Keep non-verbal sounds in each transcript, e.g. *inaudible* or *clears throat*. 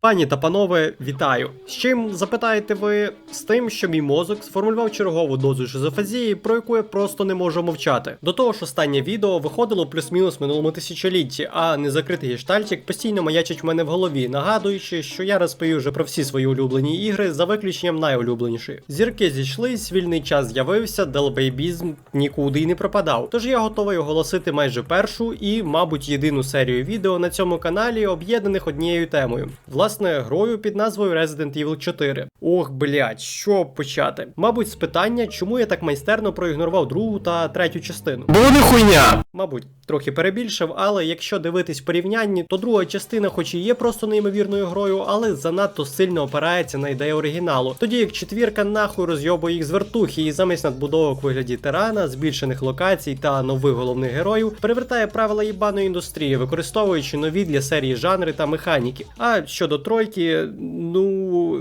Пані та панове, вітаю! З чим запитаєте ви? З тим, що мій мозок сформулював чергову дозу шизофазії, про яку я просто не можу мовчати. До того ж, останнє відео виходило плюс-мінус минулому тисячолітті, а незакритий гештальтик постійно маячить в мене в голові, нагадуючи, що я розповів вже про всі свої улюблені ігри за виключенням найулюбленішої. Зірки зійшлись, вільний час з'явився, делбейбізм нікуди й не пропадав. Тож я готовий оголосити майже першу і, мабуть, єдину серію відео на цьому каналі, об'єднаних однією темою. Власне, грою під назвою Resident Evil 4. Ох, блять, що почати? Мабуть, з питання, чому я так майстерно проігнорував другу та третю частину. Бо вони хуйня. Мабуть, трохи перебільшив, але якщо дивитись порівнянні, то друга частина, хоч і є просто неймовірною грою, але занадто сильно опирається на ідею оригіналу. Тоді як четвірка нахуй розйобує їх з вертухи і замість надбудовок вигляді тирана, збільшених локацій та нових головних героїв, перевертає правила їбаної індустрії, використовуючи нові для серії жанри та механіки. А щодо тройки, ну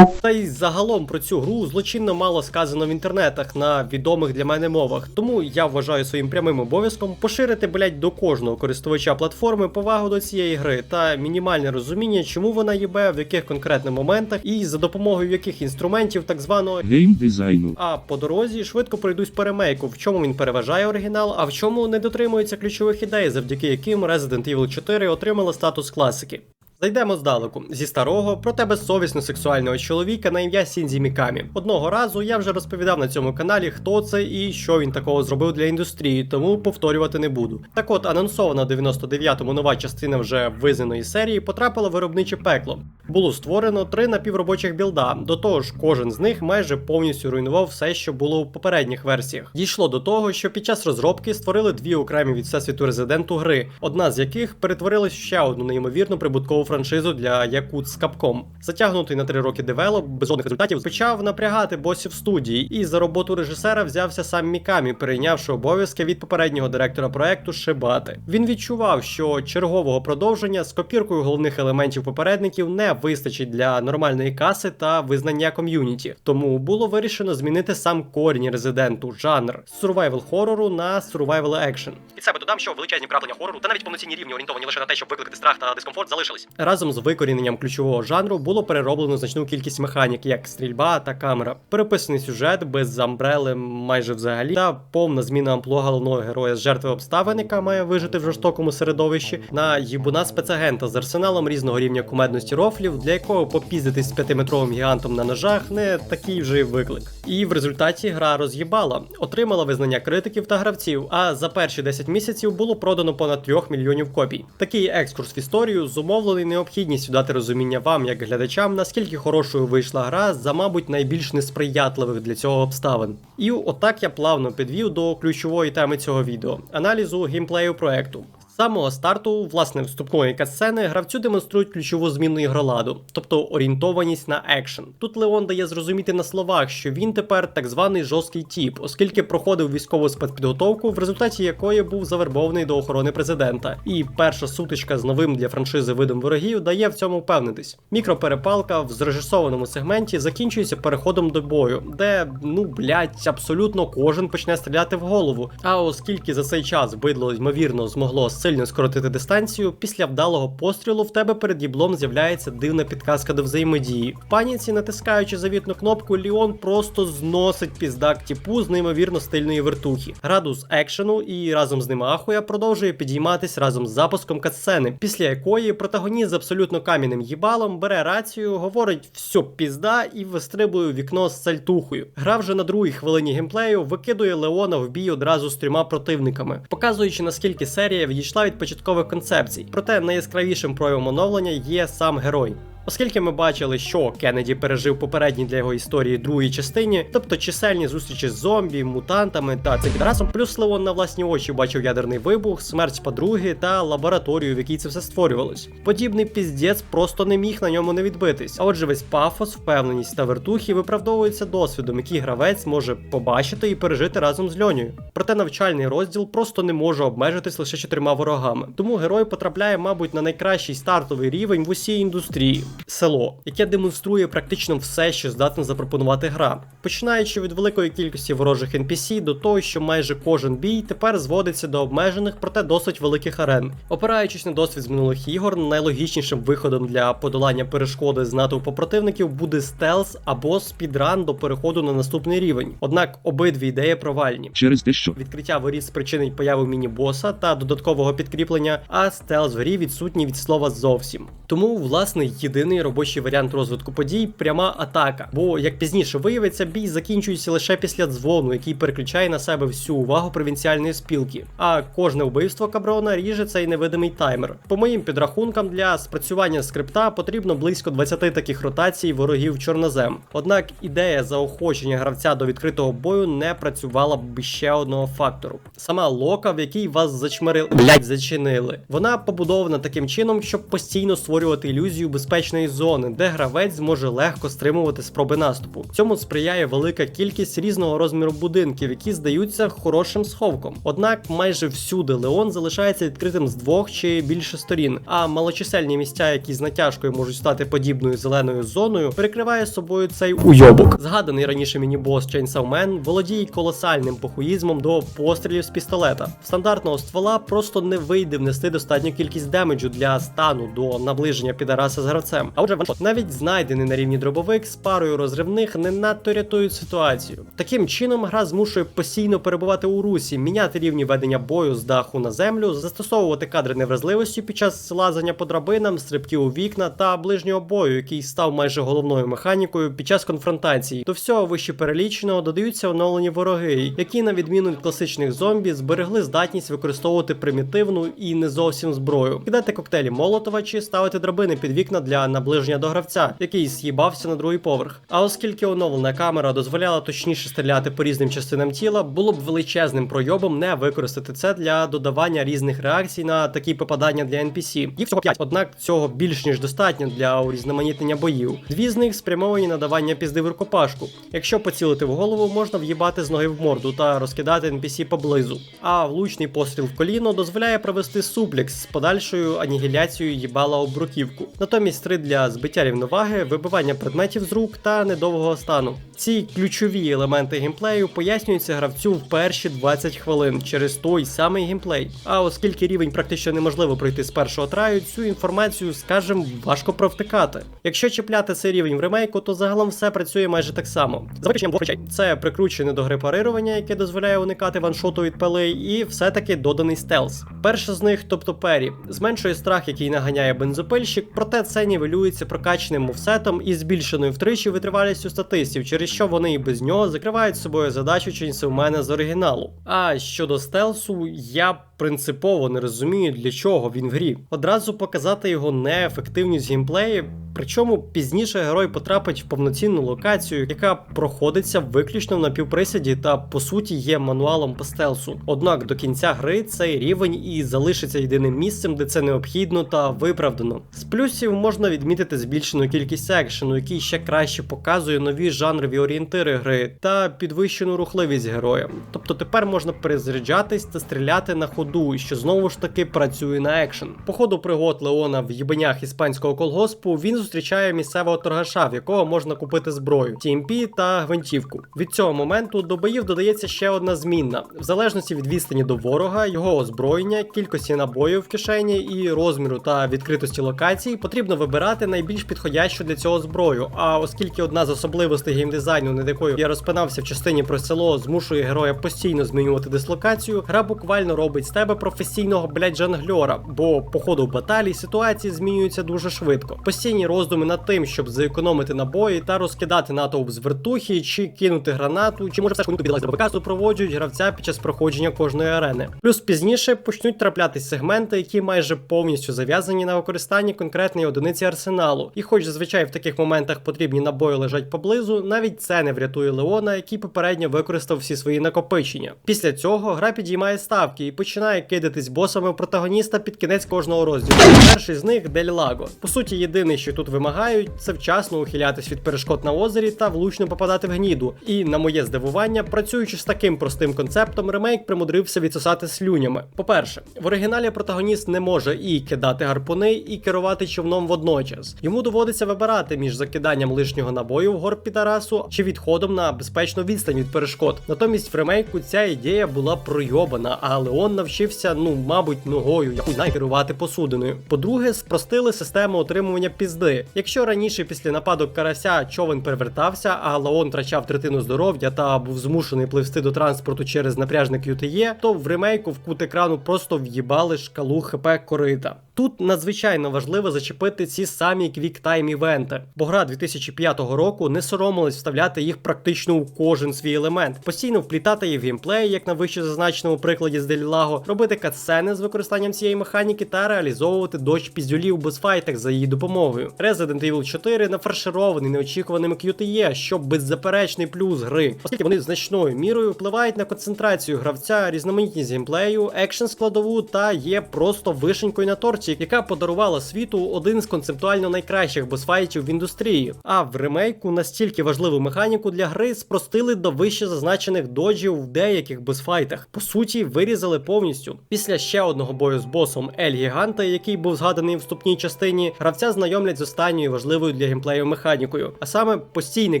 та й загалом про цю гру злочинно мало сказано в інтернетах на відомих для мене мовах. Тому я вважаю своїм прямим обов'язком поширити, блять, до кожного користувача платформи повагу до цієї гри та мінімальне розуміння, чому вона їбе, в яких конкретних моментах і за допомогою яких інструментів так званого геймдизайну. а по дорозі швидко пройдусь по ремейку, в чому він переважає оригінал, а в чому не дотримується ключових ідей, завдяки яким Resident Evil 4 отримала статус класики. Зайдемо здалеку зі старого, проте безсовісно сексуального чоловіка на ім'я Сінзі Мікамі. Одного разу я вже розповідав на цьому каналі, хто це і що він такого зробив для індустрії, тому повторювати не буду. Так от, анонсована 99-му нова частина вже визнаної серії потрапила в виробниче пекло. Було створено три напівробочих білда. До того ж, кожен з них майже повністю руйнував все, що було у попередніх версіях. Дійшло до того, що під час розробки створили дві окремі від всесвіту резиденту гри, одна з яких перетворилась в ще одну неймовірно прибуткову франшизу для Якут з Capcom. Затягнутий на три роки девелоп без жодних результатів почав напрягати босів студії, і за роботу режисера взявся сам Мікамі, перейнявши обов'язки від попереднього директора проекту Шибати. Він відчував, що чергового продовження з копіркою головних елементів попередників не вистачить для нормальної каси та визнання ком'юніті. Тому було вирішено змінити сам корінь резиденту, жанр з survival хорору на survival екшен. Від себе додам, що величезні вкраплення хорору та навіть повноцінні рівні орієнтовані лише на те, щоб викликати страх та дискомфорт, залишились. Разом з викоріненням ключового жанру було перероблено значну кількість механік, як стрільба та камера, переписаний сюжет без амбрели майже взагалі, та повна зміна амплуа головного героя з жертви обставин, яка має вижити в жорстокому середовищі, на їбуна спецагента з арсеналом різного рівня кумедності рофлів, для якого попіздитись з п'ятиметровим гігантом на ножах не такий вже й виклик. І в результаті гра роз'їбала, отримала визнання критиків та гравців. А за перші 10 місяців було продано понад 3 мільйонів копій. Такий екскурс в історію зумовлений необхідністю дати розуміння вам, як глядачам, наскільки хорошою вийшла гра за, мабуть, найбільш несприятливих для цього обставин. І отак я плавно підвів до ключової теми цього відео аналізу геймплею проекту. Самого старту, власне, вступної катсцени гравцю демонструють ключову зміну ігроладу, тобто орієнтованість на екшен. Тут Леон дає зрозуміти на словах, що він тепер так званий жорсткий тіп, оскільки проходив військову спецпідготовку, в результаті якої був завербований до охорони президента. І перша сутичка з новим для франшизи видом ворогів дає в цьому впевнитись. Мікроперепалка в зрежисованому сегменті закінчується переходом до бою, де ну блять, абсолютно кожен почне стріляти в голову. А оскільки за цей час бидло ймовірно змогло сильно скоротити дистанцію, після вдалого пострілу в тебе перед діблом з'являється дивна підказка до взаємодії. В паніці, натискаючи завітну кнопку, Ліон просто зносить піздак тіпу з неймовірно стильної вертухи. Градус екшену і разом з ним Ахуя продовжує підійматись разом з запуском катсцени, після якої протагоніст з абсолютно кам'яним їбалом бере рацію, говорить все пізда і вистрибує вікно з сальтухою. Гра вже на другій хвилині геймплею викидує Леона в бій одразу з трьома противниками, показуючи наскільки серія відійшла від початкових концепцій. Проте найяскравішим проявом оновлення є сам герой. Оскільки ми бачили, що Кеннеді пережив попередні для його історії другій частині, тобто чисельні зустрічі з зомбі, мутантами та цикідрасом, плюс Леон на власні очі бачив ядерний вибух, смерть подруги та лабораторію, в якій це все створювалось. Подібний піздець просто не міг на ньому не відбитись. А отже, весь пафос, впевненість та вертухи виправдовуються досвідом, який гравець може побачити і пережити разом з льонею. Проте навчальний розділ просто не може обмежитись лише чотирма ворогами. Тому герой потрапляє, мабуть, на найкращий стартовий рівень в усій індустрії. Село, яке демонструє практично все, що здатна запропонувати гра, починаючи від великої кількості ворожих NPC до того, що майже кожен бій тепер зводиться до обмежених, проте досить великих арен. Опираючись на досвід з минулих ігор, найлогічнішим виходом для подолання перешкоди з натовпу противників буде стелс або спідран до переходу на наступний рівень. Однак обидві ідеї провальні. через те, що Відкриття воріт спричинить появу міні-боса та додаткового підкріплення, а стелс в грі відсутній від слова зовсім. Тому, власне, єдиний робочий варіант розвитку подій пряма атака. Бо, як пізніше виявиться, бій закінчується лише після дзвону, який переключає на себе всю увагу провінціальної спілки. А кожне вбивство Каброна ріже цей невидимий таймер. По моїм підрахункам, для спрацювання скрипта потрібно близько 20 таких ротацій ворогів чорнозем. Однак ідея заохочення гравця до відкритого бою не працювала б ще одного фактору. Сама лока, в якій вас зачмирили зачинили. Вона побудована таким чином, щоб постійно створювати ілюзію безпечної зони, де гравець зможе легко стримувати спроби наступу. Цьому сприяє велика кількість різного розміру будинків, які здаються хорошим сховком. Однак майже всюди Леон залишається відкритим з двох чи більше сторін, а малочисельні місця, які з натяжкою можуть стати подібною зеленою зоною, перекриває собою цей уйобок. Згаданий раніше міні-бос Chainsaw Man володіє колосальним похуїзмом до пострілів з пістолета. В стандартного ствола просто не вийде внести достатню кількість демеджу для стану до наближення підараса з гравцем. А отже, ваншот. навіть знайдений на рівні дробовик з парою розривних не надто рятують ситуацію. Таким чином, гра змушує постійно перебувати у русі, міняти рівні ведення бою з даху на землю, застосовувати кадри невразливості під час лазання по драбинам, стрибків у вікна та ближнього бою, який став майже головною механікою під час конфронтації. До всього вище переліченого додаються оновлені вороги, які, на відміну від класичних зомбі, зберегли здатність використовувати примітивну і не зовсім зброю, кидати коктейлі Молотова чи ставити драбини під вікна для наближення до гравця, який з'їбався на другий поверх. А оскільки оновлена камера дозволяла точніше стріляти по різним частинам тіла, було б величезним пройобом не використати це для додавання різних реакцій на такі попадання для NPC. Їх всього 5, однак цього більш ніж достатньо для урізноманітнення боїв. Дві з них спрямовані на давання пізди в рукопашку. Якщо поцілити в голову, можна в'їбати з ноги в морду та розкидати NPC поблизу. А влучний постріл в коліно дозволяє провести суплекс з подальшою анігіляцією їбала об бруківку. Натомість три для збиття рівноваги, вибивання предметів з рук та недовгого стану. Ці ключові елементи геймплею пояснюються гравцю в перші 20 хвилин через той самий геймплей. А оскільки рівень практично неможливо пройти з першого траю, цю інформацію, скажем, важко провтикати. Якщо чіпляти цей рівень в ремейку, то загалом все працює майже так само. За виключенням двох речей. Це прикручене до гри парирування, яке дозволяє уникати ваншоту від пили, і все-таки доданий стелс. Перше з них, тобто Пері, зменшує страх, який наганяє бензопильщик, проте це нівелюється прокачаним мовсетом і збільшеною втричі витривалістю статистів, через що вони і без нього закривають собою задачу Chainsaw мене з оригіналу. А щодо стелсу, я принципово не розумію, для чого він в грі. Одразу показати його неефективність геймплеї. Причому пізніше герой потрапить в повноцінну локацію, яка проходиться виключно в напівприсіді та по суті є мануалом по стелсу. Однак до кінця гри цей рівень і залишиться єдиним місцем, де це необхідно та виправдано. З плюсів можна відмітити збільшену кількість екшену, який ще краще показує нові жанрові орієнтири гри та підвищену рухливість героя. Тобто тепер можна перезаряджатись та стріляти на ходу, що знову ж таки працює на екшен. По ходу пригод Леона в їбенях іспанського колгоспу він зустрічає місцевого торгаша, в якого можна купити зброю, TMP та гвинтівку. Від цього моменту до боїв додається ще одна змінна, в залежності від відстані до ворога, його озброєння, кількості набоїв в кишені і розміру та відкритості локацій, потрібно вибирати найбільш підходящу для цього зброю. А оскільки одна з особливостей геймдизайну, над якою я розпинався в частині про село, змушує героя постійно змінювати дислокацію, гра буквально робить тебе професійного блядь, жонгльора, бо по ходу баталій ситуації змінюються дуже швидко. Постійні роздуми над тим, щоб зекономити набої та розкидати натовп з вертухи, чи кинути гранату, чи може все ж комусь підлазь БК, супроводжують гравця під час проходження кожної арени. Плюс пізніше почнуть траплятись сегменти, які майже повністю зав'язані на використанні конкретної одиниці арсеналу. І хоч зазвичай в таких моментах потрібні набої лежать поблизу, навіть це не врятує Леона, який попередньо використав всі свої накопичення. Після цього гра підіймає ставки і починає починає кидатись босами в протагоніста під кінець кожного розділу. Перший з них Дель Лаго. По суті, єдине, що тут вимагають, це вчасно ухилятись від перешкод на озері та влучно попадати в гніду. І на моє здивування, працюючи з таким простим концептом, ремейк примудрився відсосати слюнями. По-перше, в оригіналі протагоніст не може і кидати гарпуни, і керувати човном водночас. Йому доводиться вибирати між закиданням лишнього набою в горб підарасу чи відходом на безпечну відстань від перешкод. Натомість в ремейку ця ідея була пройобана, а Леон навчився, ну мабуть, ногою, я хуй знаю, керувати посудиною. По-друге, спростили систему отримування пізди. Якщо раніше після нападок карася човен перевертався, а лаон втрачав третину здоров'я та був змушений пливсти до транспорту через напряжник UTE, то в ремейку в кут екрану просто в'їбали шкалу ХП корита. Тут надзвичайно важливо зачепити ці самі квіктайм івенти, бо гра 2005 року не соромилась вставляти їх практично у кожен свій елемент, постійно вплітати їх в геймплей, як на вище зазначеному прикладі з Делілаго, робити катсцени з використанням цієї механіки та реалізовувати дощ піздюлів у босфайтах за її допомогою. Resident Evil 4 нафарширований неочікуваними QTE, що беззаперечний плюс гри, оскільки вони значною мірою впливають на концентрацію гравця, різноманітність геймплею, екшн складову та є просто вишенькою на торті, яка подарувала світу один з концептуально найкращих босфайтів в індустрії. А в ремейку настільки важливу механіку для гри спростили до вище зазначених доджів в деяких босфайтах. По суті, вирізали повністю. Після ще одного бою з босом Ель Гіганта, який був згаданий в вступній частині, гравця знайомлять з останньою важливою для геймплею механікою, а саме постійне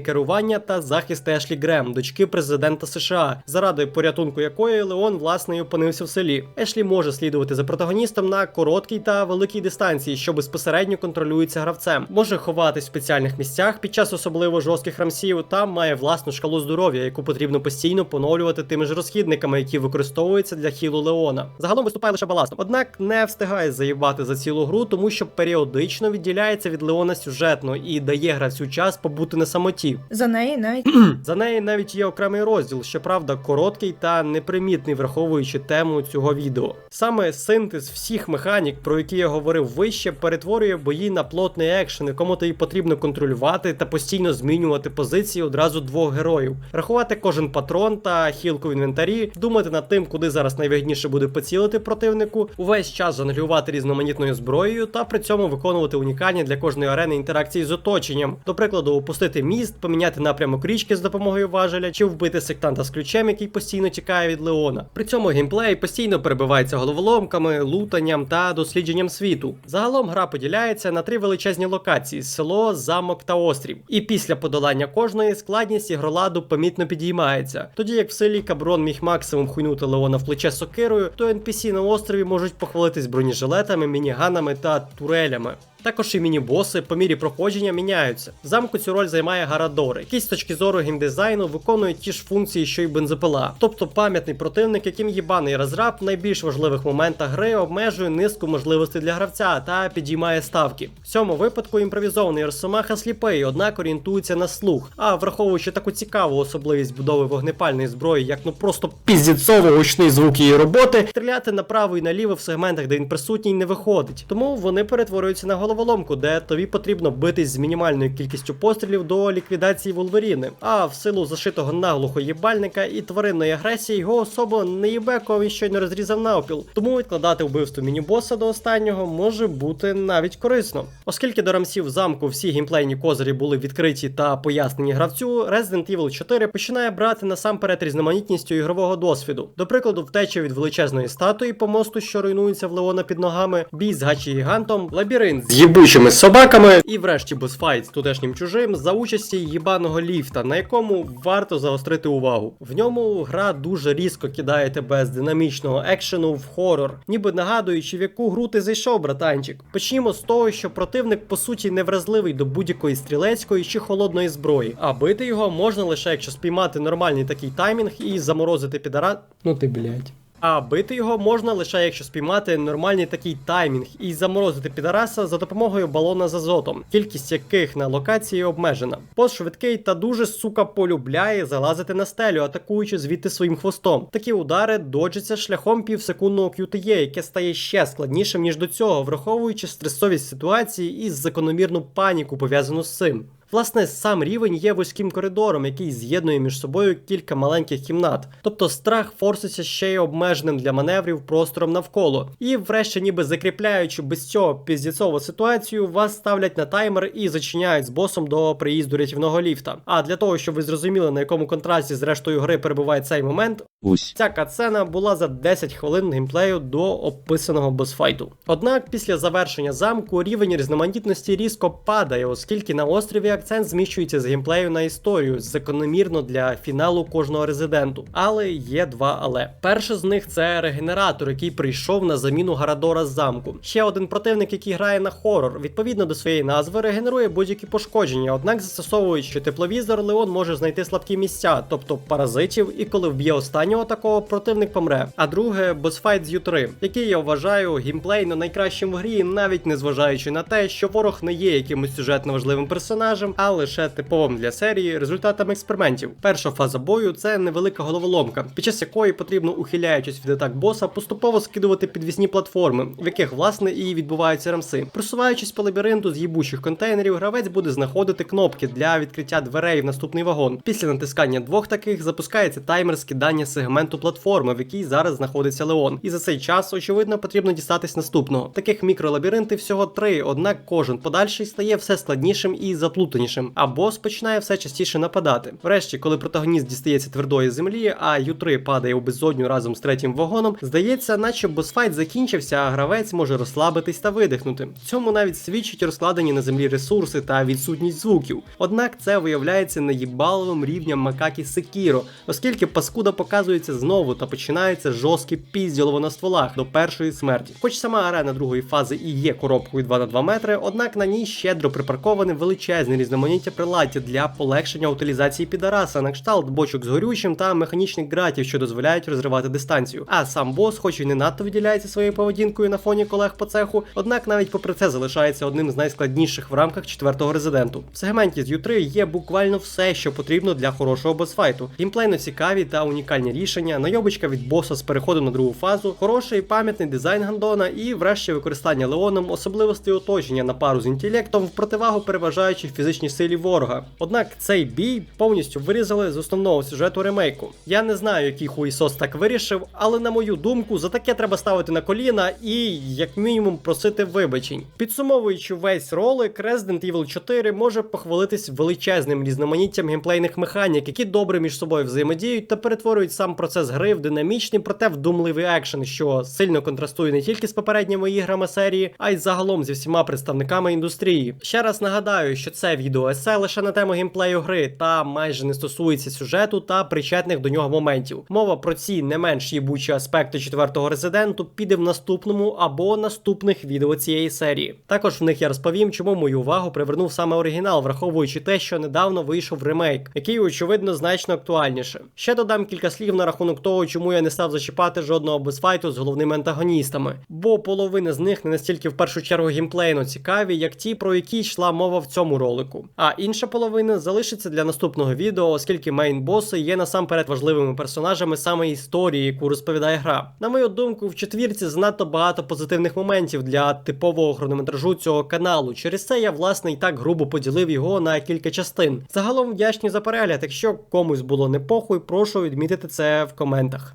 керування та захист Ешлі Грем, дочки президента США, заради порятунку якої Леон власне опинився в селі. Ешлі може слідувати за протагоністом на короткій та великій дистанції, що безпосередньо контролюється гравцем. Може ховатись в спеціальних місцях під час особливо жорстких рамсів та має власну шкалу здоров'я, яку потрібно постійно поновлювати тими ж розхідниками, які використовуються для хілу Леона. Загалом виступає лише баластом. Однак не встигає заїбати за цілу гру, тому що періодично відділяється від Леона сюжетно і дає гравцю час побути на самоті. За неї навіть *clears throat* За неї навіть є окремий розділ, щоправда, короткий та непримітний, враховуючи тему цього відео. Саме синтез всіх механік, про які я говорив вище, перетворює бої на плотний екшен, якому тобі потрібно контролювати та постійно змінювати позиції одразу двох героїв, рахувати кожен патрон та хілку в інвентарі, думати над тим, куди зараз найвигідніше буде поцілити противнику, увесь час жонглювати різноманітною зброєю та при цьому виконувати унікальні для кожної арени інтеракції з оточенням. До прикладу, опустити міст, поміняти напрямок річки з допомогою важеля, чи вбити сектанта з ключем, який постійно тікає від Леона. При цьому геймплей постійно перебивається головоломками, лутанням та дослідженням світу. Загалом гра поділяється на три величезні локації: село, замок та острів. І після подолання кожної складність ігроладу помітно підіймається. Тоді як в селі Каброн міг максимум хуйнути Леона в плече сокирою, то NPC на острові можуть похвалитись бронежилетами, мініганами та турелями. Також і міні-боси по мірі проходження міняються. В замку цю роль займає Гарадор, який з точки зору геймдизайну виконує ті ж функції, що й бензопила. Тобто пам'ятний противник, яким їбаний розраб в найбільш важливих моментах гри обмежує низку можливостей для гравця та підіймає ставки. В цьому випадку імпровізований Росомаха сліпий, однак орієнтується на слух. А враховуючи таку цікаву особливість будови вогнепальної зброї, як ну просто піздіцово гучний звук її роботи, стріляти направо і наліво в сегментах, де він присутній, не виходить. Тому вони перетворюються на головоломку, де тобі потрібно битись з мінімальною кількістю пострілів до ліквідації Волверіни. А в силу зашитого наглухо їбальника і тваринної агресії його особо не їбе, кого він щойно розрізав навпіл. Тому відкладати вбивство міні-боса до останнього може бути навіть корисно. Оскільки до рамсів замку всі геймплейні козирі були відкриті та пояснені гравцю, Resident Evil 4 починає брати насамперед різноманітністю ігрового досвіду. До прикладу, втеча від величезної статуї по мосту, що руйнується в Леона під ногами, бій з гачі гігантом, лабіринт з їбучими собаками, і врешті босфайт з тутешнім чужим за участі їбаного ліфта, на якому варто заострити увагу. В ньому гра дуже різко кидає тебе з динамічного екшену в хорор, ніби нагадуючи, в яку гру ти зайшов, братанчик. Почнімо з того, що противник по суті невразливий до будь-якої стрілецької чи холодної зброї, а бити його можна лише якщо спіймати нормальний такий таймінг і заморозити підара. Ну ти блядь. А бити його можна лише якщо спіймати нормальний такий таймінг і заморозити підараса за допомогою балона з азотом, кількість яких на локації обмежена. Пост швидкий та дуже сука полюбляє залазити на стелю, атакуючи звідти своїм хвостом. Такі удари доджаться шляхом півсекундного QTE, яке стає ще складнішим ніж до цього, враховуючи стресовість ситуації і закономірну паніку пов'язану з цим. Власне, сам рівень є вузьким коридором, який з'єднує між собою кілька маленьких кімнат. Тобто страх форситься ще й обмеженим для маневрів простором навколо. І, врешті, ніби закріпляючи без цього піздєцову ситуацію, вас ставлять на таймер і зачиняють з босом до приїзду рятівного ліфта. А для того, щоб ви зрозуміли, на якому контрасті з рештою гри перебуває цей момент, Ось. Ця катсцена була за 10 хвилин геймплею до описаного босфайту. Однак після завершення замку рівень різноманітності різко падає, оскільки на острові акцент зміщується з геймплею на історію, закономірно для фіналу кожного резиденту. Але є два але. Перше з них це регенератор, який прийшов на заміну Гарадора з замку. Ще один противник, який грає на хорор, відповідно до своєї назви, регенерує будь-які пошкодження. Однак, застосовуючи тепловізор, Леон може знайти слабкі місця, тобто паразитів, і коли вб'є останнього такого, противник помре. А друге босфайт з Ю3, який я вважаю геймплейно найкращим в грі, навіть не зважаючи на те, що ворог не є якимось сюжетно важливим персонажем, а лише типовим для серії результатом експериментів. Перша фаза бою це невелика головоломка, під час якої потрібно, ухиляючись від атак боса, поступово скидувати підвісні платформи, в яких власне і відбуваються рамси. Просуваючись по лабіринту з їбучих контейнерів, гравець буде знаходити кнопки для відкриття дверей в наступний вагон. Після натискання двох таких запускається таймер скидання сегменту платформи, в якій зараз знаходиться Леон. І за цей час, очевидно, потрібно дістатись наступного. Таких мікролабіринтів всього три, однак кожен подальший стає все складнішим і заплутанішим, а бос починає все частіше нападати. Врешті, коли протагоніст дістається твердої землі, а Ю3 падає у безодню разом з третім вагоном, здається, наче босфайт закінчився, а гравець може розслабитись та видихнути. Цьому навіть свідчить розкладені на землі ресурси та відсутність звуків. Однак це виявляється неїбаловим рівнем Макакі Секіро, оскільки паскуда показується знову та починається жорстке пізділово на стволах до першої смерті. Хоч сама арена другої фази і є коробкою 2 на 2 метри, однак на ній щедро припарковане величезне різноманіття приладдя для полегшення утилізації підараса на кшталт бочок з горючим та механічних гратів, що дозволяють розривати дистанцію. А сам бос, хоч і не надто виділяється своєю поведінкою на фоні колег по цеху, однак навіть попри це залишається одним з найскладніших в рамках четвертого резиденту. В сегменті з U3 є буквально все, що потрібно для хорошого босфайту. Геймплейно цікаві та унікальні рішення, найобочка від боса з переходом на другу фазу, хороший пам'ятний дизайн гандона і, врешті, використання Леоном особливостей оточення на пару з інтелектом в противагу переважаючи фізичній силі ворога. Однак цей бій повністю вирізали з основного сюжету ремейку. Я не знаю, який хуїсос так вирішив, але на мою думку, за таке треба ставити на коліна і, як мінімум, просити вибачень. Підсумовуючи весь ролик, Resident Evil 4 може похвалитись величезним різноманіттям геймплейних механік, які добре між собою взаємодіють та перетворюють сам процес гри в динамічний, проте вдумливий екшен, що сильно контрастує не тільки з попередніми іграми серії, а й загалом зі всіма представниками індустрії. Ще раз нагадаю, що це відео есе лише на тему геймплею гри та майже не стосується сюжету та причетних до нього моментів. Мова про ці не менш їбучі аспекти четвертого резиденту піде в наступному або наступних відео цієї серії. Також в них я розповім, чому мою увагу привернув саме оригінал, враховуючи те, що недавно вийшов ремейк, який очевидно значно актуальніше. Ще додам кілька слів на рахунок того, чому я не став зачіпати жодного босфайту з головними антагоністами, бо половина з них не настільки в першу чергу геймплейно цікаві, як ті, про які йшла мова в цьому ролику. А інша половина залишиться для наступного відео, оскільки мейн-боси є насамперед важливими персонажами саме історії, яку розповідає гра. На мою думку, в четвірці занадто багато позитивних моментів для типового хронометражу цього каналу. Через це я власне і так грубо поділив його на кілька частин. Загалом вдячні за перегляд. Якщо комусь було не похуй, прошу відмітити це в коментах.